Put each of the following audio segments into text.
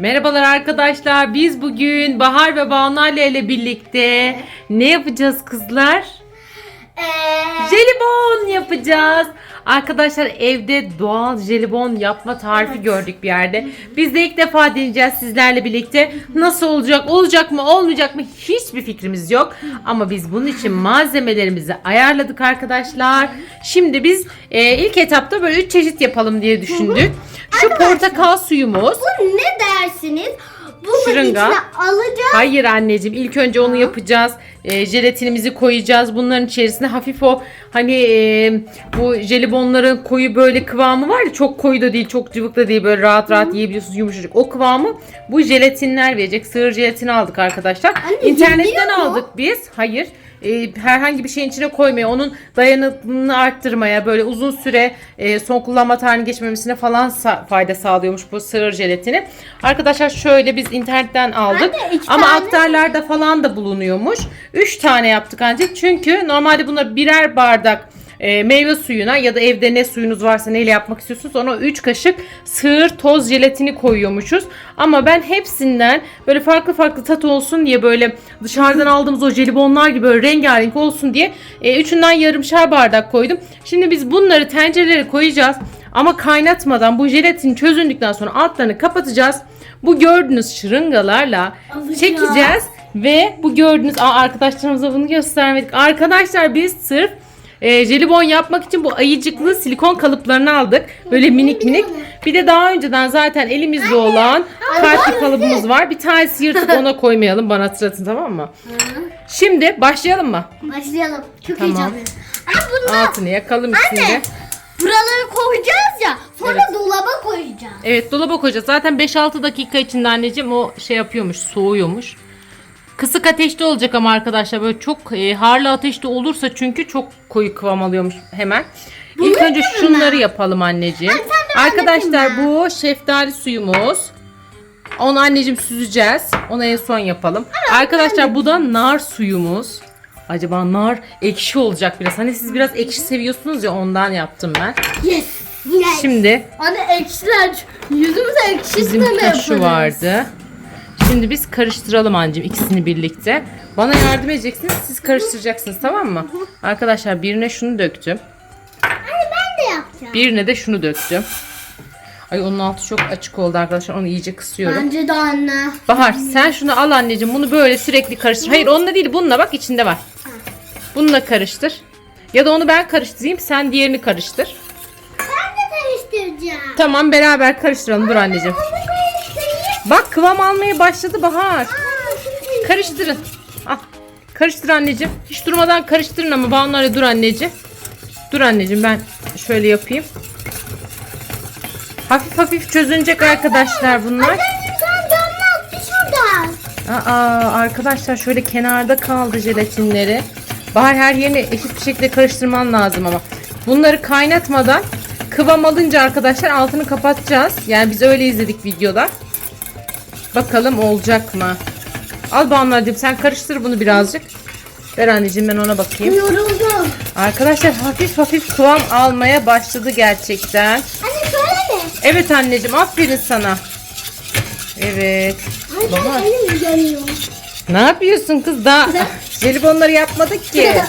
Merhabalar arkadaşlar. Biz bugün Bahar ve Banale ile birlikte ne yapacağız kızlar? Ee, Jelibon yapacağız. Arkadaşlar evde doğal jelibon yapma tarifi gördük bir yerde. Biz de ilk defa deneyeceğiz sizlerle birlikte. Nasıl olacak, olacak mı, olmayacak mı hiçbir fikrimiz yok. Ama biz bunun için malzemelerimizi ayarladık arkadaşlar. Şimdi biz e, ilk etapta böyle üç çeşit yapalım diye düşündük. Şu portakal suyumuz. bu ne dersiniz? Bunu Şırınga. içine alacağız. Hayır anneciğim ilk önce onu yapacağız. E, jelatinimizi koyacağız. Bunların içerisine hafif o hani e, bu jelibonların koyu böyle kıvamı var ya çok koyu da değil çok cıvık da değil böyle rahat rahat yiyebiliyorsunuz yumuşacık. O kıvamı bu jelatinler verecek. Sığır jelatini aldık arkadaşlar. Anne, İnternetten yeniliyor mu? aldık biz. Hayır. E, herhangi bir şeyin içine koymaya, onun dayanıklılığını arttırmaya, böyle uzun süre e, son kullanma tarihini geçmemesine falan sa- fayda sağlıyormuş bu sığır jelatini. Arkadaşlar şöyle biz internetten aldık. Anne, iki Ama tane. aktarlarda falan da bulunuyormuş. 3 tane yaptık ancak. Çünkü normalde buna birer bardak e, meyve suyuna ya da evde ne suyunuz varsa neyle yapmak istiyorsunuz ona 3 kaşık sığır toz jelatini koyuyormuşuz. Ama ben hepsinden böyle farklı farklı tat olsun diye böyle dışarıdan aldığımız o jelibonlar gibi böyle rengarenk olsun diye e, üçünden yarımşar bardak koydum. Şimdi biz bunları tencerelere koyacağız. Ama kaynatmadan bu jelatin çözündükten sonra altlarını kapatacağız. Bu gördüğünüz şırıngalarla Alacağız. çekeceğiz ve bu gördüğünüz Aa, arkadaşlarımıza bunu göstermedik. Arkadaşlar biz sırf e, jelibon yapmak için bu ayıcıklı silikon kalıplarını aldık. Böyle minik minik. Bir de daha önceden zaten elimizde olan kalpli kalıbımız var. Bir tanesi yırtıp ona koymayalım. Bana hatırlatın tamam mı? Şimdi başlayalım mı? Başlayalım. Çok Tamam. heyecanlıyım. Ama bunu Altını yakalım içinde. buraları koyacağız ya. Sonra dolaba koyacağız. Evet dolaba koyacağız. Zaten 5-6 dakika içinde anneciğim o şey yapıyormuş, soğuyormuş. Kısık ateşte olacak ama arkadaşlar böyle çok e, harlı ateşte olursa çünkü çok koyu kıvam alıyormuş hemen. İlk Bunu önce şunları ben. yapalım anneciğim. Sen de Arkadaşlar bu şeftali suyumuz. Onu anneciğim süzeceğiz. Onu en son yapalım. Arkadaşlar bu da nar suyumuz. Acaba nar ekşi olacak biraz. Hani siz biraz ekşi seviyorsunuz ya ondan yaptım ben. Yes. Yes. Şimdi Anne ekşiler. Yüzümüze ekşi Bizim turşu yaparız. vardı. Şimdi biz karıştıralım anneciğim ikisini birlikte. Bana yardım edeceksiniz siz karıştıracaksınız tamam mı? Arkadaşlar birine şunu döktüm. Anne ben de yapacağım. Birine de şunu döktüm. Ay onun altı çok açık oldu arkadaşlar onu iyice kısıyorum. Bence de anne. Bahar sen şunu al anneciğim bunu böyle sürekli karıştır. Hayır onunla değil bununla bak içinde var. Bununla karıştır. Ya da onu ben karıştırayım sen diğerini karıştır. Ben de karıştıracağım. Tamam beraber karıştıralım dur anneciğim. Bak kıvam almaya başladı Bahar. Karıştırın. Al. Karıştır anneciğim. Hiç durmadan karıştırın ama Banu'yla dur anneciğim. Dur anneciğim ben şöyle yapayım. Hafif hafif çözünecek arkadaşlar bunlar. Aa arkadaşlar şöyle kenarda kaldı jelatinleri. Bahar her yerini eşit bir şekilde karıştırman lazım ama. Bunları kaynatmadan kıvam alınca arkadaşlar altını kapatacağız. Yani biz öyle izledik videoda. Bakalım olacak mı? Al Banu'cığım sen karıştır bunu birazcık. Ver anneciğim ben ona bakayım. Yoruldum. Arkadaşlar hafif hafif kıvam almaya başladı gerçekten. Anne söyle mi? Evet anneciğim aferin sana. Evet. Ay Baba. ben elim yanıyor. Ne yapıyorsun kız daha jelibonları yapmadık ki.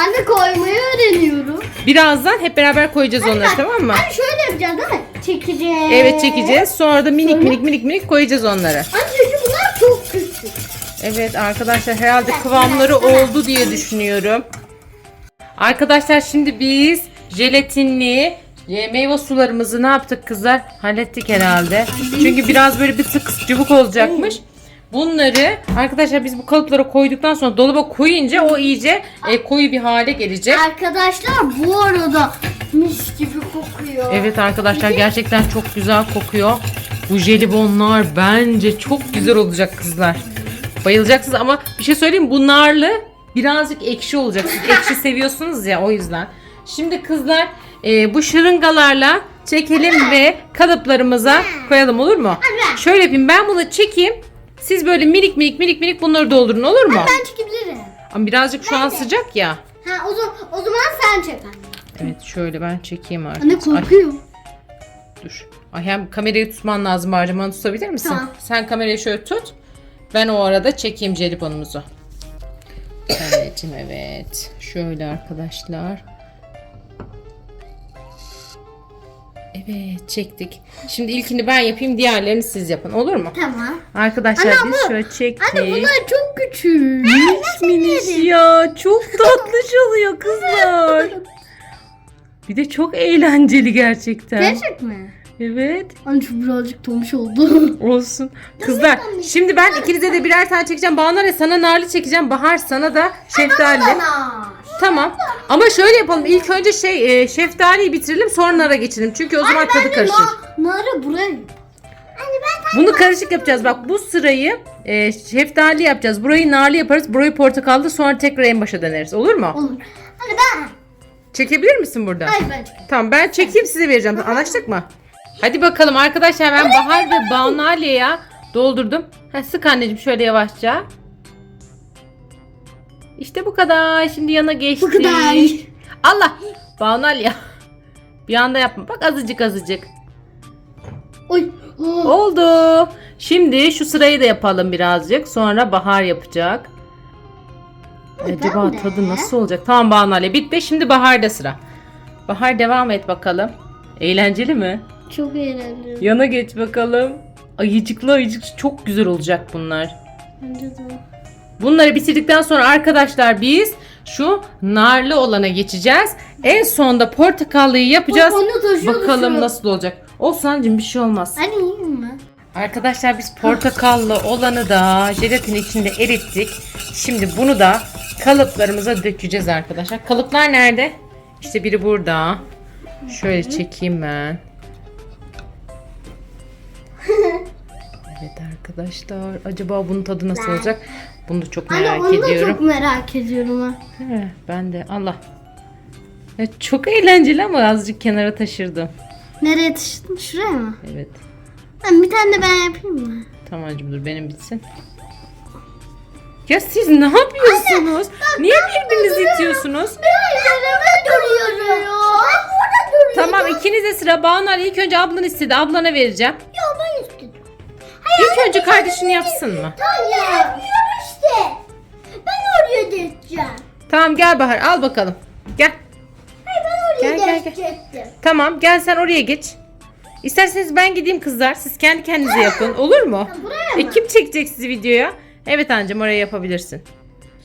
Anne koymayı öğreniyorum. Birazdan hep beraber koyacağız onları Bak, tamam mı? Anne şöyle yapacağız değil mi? Çekeceğiz. Evet çekeceğiz. Sonra da minik minik minik minik koyacağız onları. Anne çünkü bunlar çok küçük. Evet arkadaşlar herhalde kıvamları oldu diye düşünüyorum. Arkadaşlar şimdi biz jelatinli meyve sularımızı ne yaptık kızlar? Hallettik herhalde. Çünkü biraz böyle bir tık cıvık olacakmış. Bunları arkadaşlar biz bu kalıplara koyduktan sonra dolaba koyunca o iyice e, koyu bir hale gelecek. Arkadaşlar bu arada mis gibi kokuyor. Evet arkadaşlar gerçekten çok güzel kokuyor. Bu jelibonlar bence çok güzel olacak kızlar. Bayılacaksınız ama bir şey söyleyeyim mi? bu narlı birazcık ekşi olacak. Siz ekşi seviyorsunuz ya o yüzden. Şimdi kızlar e, bu şırıngalarla çekelim ve kalıplarımıza koyalım olur mu? Şöyle yapayım ben bunu çekeyim. Siz böyle minik minik minik minik bunları doldurun olur mu? Ben çekebilirim. Ama birazcık şu an sıcak ya. Ha o zaman, o zaman sen çek anne. Evet şöyle ben çekeyim artık. Anne Ay, korkuyorum. dur. Ay hem kamerayı tutman lazım harcamanı tutabilir misin? Tamam. Sen kamerayı şöyle tut. Ben o arada çekeyim jelibonumuzu. Anneciğim evet. Şöyle arkadaşlar. Evet çektik. Şimdi ilkini ben yapayım diğerlerini siz yapın olur mu? Tamam. Arkadaşlar Anne biz ama- şöyle çektik. Anne bunlar çok küçük. Minik miniş ya. Çok tatlış oluyor kızlar. Bir de çok eğlenceli gerçekten. Gerçek mi? Evet. Anne şu birazcık tombiş oldu. Olsun. Kızlar şimdi ben ikinize de birer tane çekeceğim. Bahar sana narlı çekeceğim. Bahar sana da şeftali. Tamam. Ama şöyle yapalım. İlk önce şey e, şeftaliyi bitirelim sonra nara geçelim. Çünkü o zaman tadı karışır. Nara buraya. Bunu karışık yapacağız. Bak bu sırayı e, şeftali yapacağız. Burayı narlı yaparız. Burayı portakallı sonra tekrar en başa döneriz. Olur mu? Olur. Hadi ben. Çekebilir misin burada? Hayır ben çekeyim. Tamam ben çekeyim size vereceğim. Anlaştık mı? Hadi bakalım arkadaşlar ben Bahar ve Banu Aliye'ye doldurdum. Ha, sık anneciğim şöyle yavaşça. İşte bu kadar. Şimdi yana geçtik. Bu kadar. Allah. Banu Aliye. Bir anda yapma. Bak azıcık azıcık. Oy. Oldu. Şimdi şu sırayı da yapalım birazcık. Sonra Bahar yapacak. Acaba ben de. tadı nasıl olacak? Tamam Banu Aliye bitti. Şimdi Bahar'da sıra. Bahar devam et bakalım. Eğlenceli mi? Çok eğlenceli. Yana geç bakalım. Ayıcıklı ayıcık çok güzel olacak bunlar. Bence de. Bunları bitirdikten sonra arkadaşlar biz şu narlı olana geçeceğiz. En sonda portakallıyı yapacağız. Bak, onu taşıyor, Bakalım taşıyor. nasıl olacak. Olsun anneciğim bir şey olmaz. Anne yiyeyim mi? Arkadaşlar biz portakallı olanı da jelatin içinde erittik. Şimdi bunu da kalıplarımıza dökeceğiz arkadaşlar. Kalıplar nerede? İşte biri burada. Şöyle çekeyim ben. Evet arkadaşlar. Acaba bunun tadı nasıl olacak? Bunu da çok Anne merak onu da ediyorum. çok merak ediyorum ha. He, ben de Allah. Ya çok eğlenceli ama azıcık kenara taşırdım. Nereye taşıdın? Şuraya mı? Evet. Ben bir tane de ben yapayım mı? Tamam anneciğim dur benim bitsin. Ya siz ne yapıyorsunuz? Niye birbirinizi itiyorsunuz? Ben duruyorum ya. Ben burada duruyorum. Tamam ikiniz de sıra Banu Ali ilk önce ablan istedi. Ablana vereceğim. İlk önce kardeşini yapsın mı? Hayır. Yapıyorum işte. Ben oraya geçeceğim. Tamam gel Bahar al bakalım. Gel. Hayır ben oraya Gel, gel, gel. geçecektim. Tamam gel sen oraya geç. İsterseniz ben gideyim kızlar. Siz kendi kendinize yapın. Olur mu? Buraya E, kim çekecek sizi videoya? Evet anneciğim oraya yapabilirsin.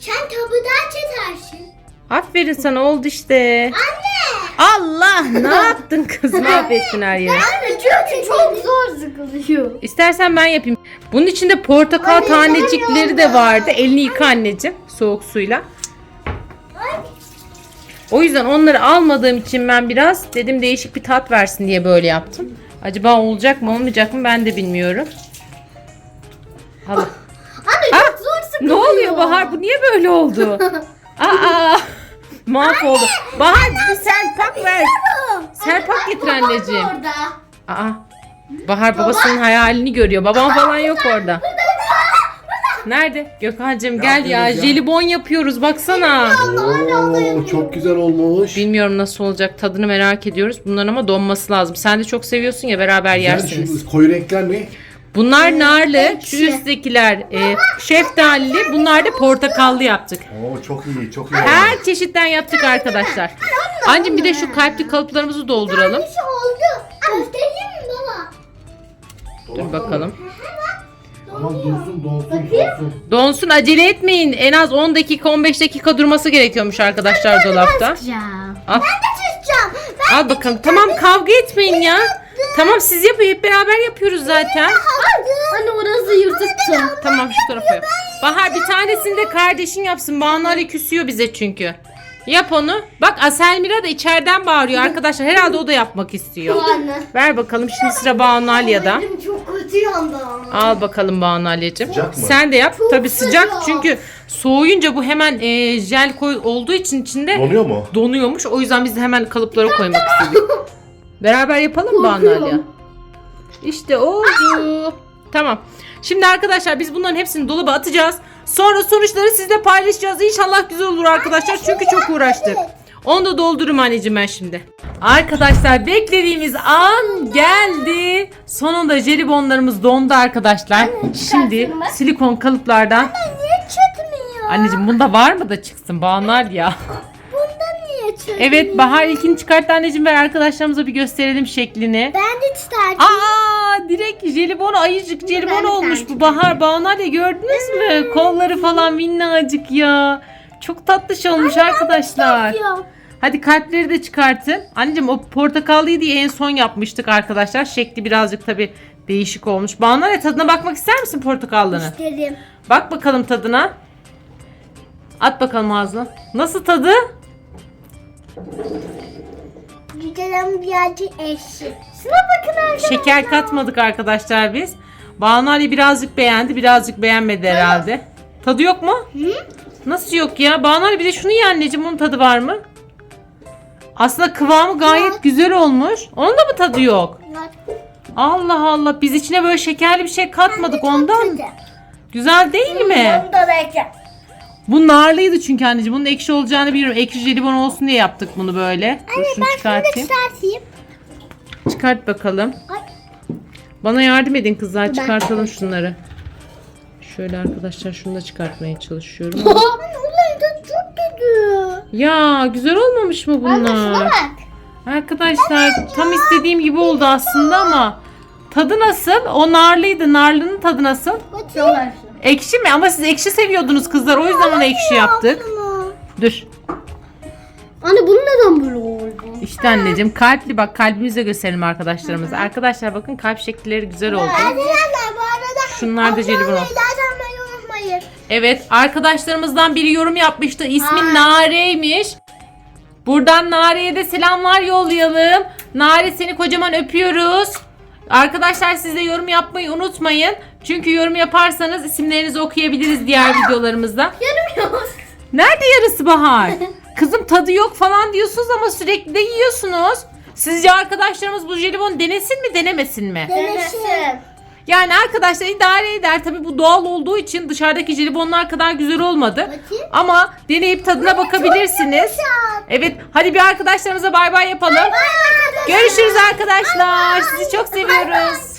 Sen tabudan çekersin. Aferin sana oldu işte. Anne. Allah ne yaptın kız mahvettin her yeri. Anne çünkü çok zor sıkılıyor. İstersen ben yapayım. Bunun içinde portakal Anne, tanecikleri de vardı. Elini yıka anneciğim soğuk suyla. O yüzden onları almadığım için ben biraz dedim değişik bir tat versin diye böyle yaptım. Acaba olacak mı olmayacak mı ben de bilmiyorum. Al. Anne Ah, çok zor sıkılıyor. Ne oluyor Bahar bu niye böyle oldu? Aa mahvoldu. Bahar bir serpak ver. Serpak getir anneciğim. Orada. Aa Bahar babasının hayalini görüyor. Babam falan yok orada. Nerede? Gökhan'cığım gel ya. yapıyoruz ya? Jelibon yapıyoruz baksana. Oo, çok güzel olmuş. Bilmiyorum nasıl olacak. Tadını merak ediyoruz. Bunların ama donması lazım. Sen de çok seviyorsun ya beraber Yani yersiniz. şu koyu renkler ne? Bunlar narlı. Şu ekşi. üsttekiler e, şeftalili. Bunlar da portakallı yaptık. Oo çok iyi, çok iyi. Her çeşitten yaptık arkadaşlar. Anneciğim bir de şu kalpli kalıplarımızı dolduralım. Bir şey oldu. Göstereyim mi baba? Dur bakalım. Aman donsun, donsun, donsun. Donsun acele etmeyin. En az 10 dakika 15 dakika durması gerekiyormuş arkadaşlar dolapta. Sıcağım. Al. Sıcağım. Al bakalım. Tamam kavga etmeyin ya. Tamam siz yapın hep beraber yapıyoruz zaten. Anne orası yırtıktı. Tamam şu tarafa yap. Bahar bir tanesini de kardeşin yapsın. Banu Ali küsüyor bize çünkü. Yap onu. Bak Aselmira da içeriden bağırıyor arkadaşlar. Herhalde o da yapmak istiyor. Anne. Ver bakalım şimdi sıra Banu Aliye'de. Elim çok kötü yandı ama. Al bakalım Banu. Sıcak mı? Sen de yap. Tabii sıcak sıcak. çünkü soğuyunca bu hemen e, jel koy olduğu için içinde Donuyor mu? donuyormuş. O yüzden biz de hemen kalıplara koymak istedik. Beraber yapalım mı Banu Korkuyorum. Aliye? İşte oldu. Tamam. Şimdi arkadaşlar biz bunların hepsini dolaba atacağız. Sonra sonuçları sizle paylaşacağız. İnşallah güzel olur arkadaşlar. Çünkü çok uğraştık. Onu da doldururum anneciğim ben şimdi. Arkadaşlar beklediğimiz an geldi. Sonunda jelibonlarımız dondu arkadaşlar. Şimdi çıkartayım mı? silikon kalıplardan. Niye çıkmıyor? Anneciğim bunda var mı da çıksın Bağlar ya. Çıkmıyor? Evet Bahar ilkini çıkarttı anneciğim ver arkadaşlarımıza bir gösterelim şeklini. Ben de çıkartayım. Aa direkt jelibon ayıcık jelibon Ben olmuş bu Bahar ya gördünüz mü? Kolları falan minnacık ya. Çok tatlış olmuş arkadaşlar. Yok. Hadi kalpleri de çıkartın. Anneciğim o portakallıyı diye en son yapmıştık arkadaşlar. Şekli birazcık tabi değişik olmuş. Bana ne tadına bakmak ister misin portakallının? İsterim. Bak bakalım tadına. At bakalım ağzına. Nasıl tadı? Güzelim birazcık ekşi. Şuna bakın arkadaşlar. Şeker katmadık arkadaşlar biz. Banu Ali birazcık beğendi, birazcık beğenmedi herhalde. Tadı yok mu? Nasıl yok ya? Banu Ali bir de şunu ye anneciğim. Bunun tadı var mı? Aslında kıvamı gayet güzel olmuş. Onun da mı tadı yok? Allah Allah. Biz içine böyle şekerli bir şey katmadık ondan. Güzel değil mi? Onu da bekle. Bu narlıydı çünkü anneciğim. Bunun ekşi olacağını biliyorum. Ekşi jelibon olsun diye yaptık bunu böyle. Dur şunu Ben şunu da çıkartayım. çıkartayım. Çıkart bakalım. Ay. Bana yardım edin kızlar. Çıkartalım şunları. Şöyle arkadaşlar şunu da çıkartmaya çalışıyorum. ama- Ulan da çok kötü. ya güzel olmamış mı Anne şuna bunlar? bak. Arkadaşlar tam istediğim gibi oldu aslında ama tadı nasıl? O narlıydı. Narlının tadı nasıl? Çok Ekşi mi? Ama siz ekşi seviyordunuz kızlar. O yüzden onu ekşi yaptık. Dur. Anne bu neden böyle oldu? İşte anneciğim kalpli bak kalbimize gösterelim arkadaşlarımıza. Arkadaşlar bakın kalp şekilleri güzel oldu. Arkadaşlar bu arada Şunlar da jelibon oldu. Unutmayın. Evet arkadaşlarımızdan biri yorum yapmıştı. İsmi. Nare'ymiş. Buradan Nare'ye de selamlar yollayalım. Nare seni kocaman öpüyoruz. Arkadaşlar siz de yorum yapmayı unutmayın. Çünkü yorum yaparsanız isimlerinizi okuyabiliriz diğer videolarımızda. Yanımıyoruz. Nerede yarısı Bahar? Kızım tadı yok falan diyorsunuz ama sürekli de yiyorsunuz. Sizce arkadaşlarımız bu jelibon denesin mi denemesin mi? Denesin. Yani arkadaşlar idare eder. Tabi bu doğal olduğu için dışarıdaki jelibonlar kadar güzel olmadı. Bakayım. Ama deneyip tadına bakabilirsiniz. Evet hadi bir arkadaşlarımıza bay bay yapalım. Görüşürüz arkadaşlar. Sizi çok seviyoruz.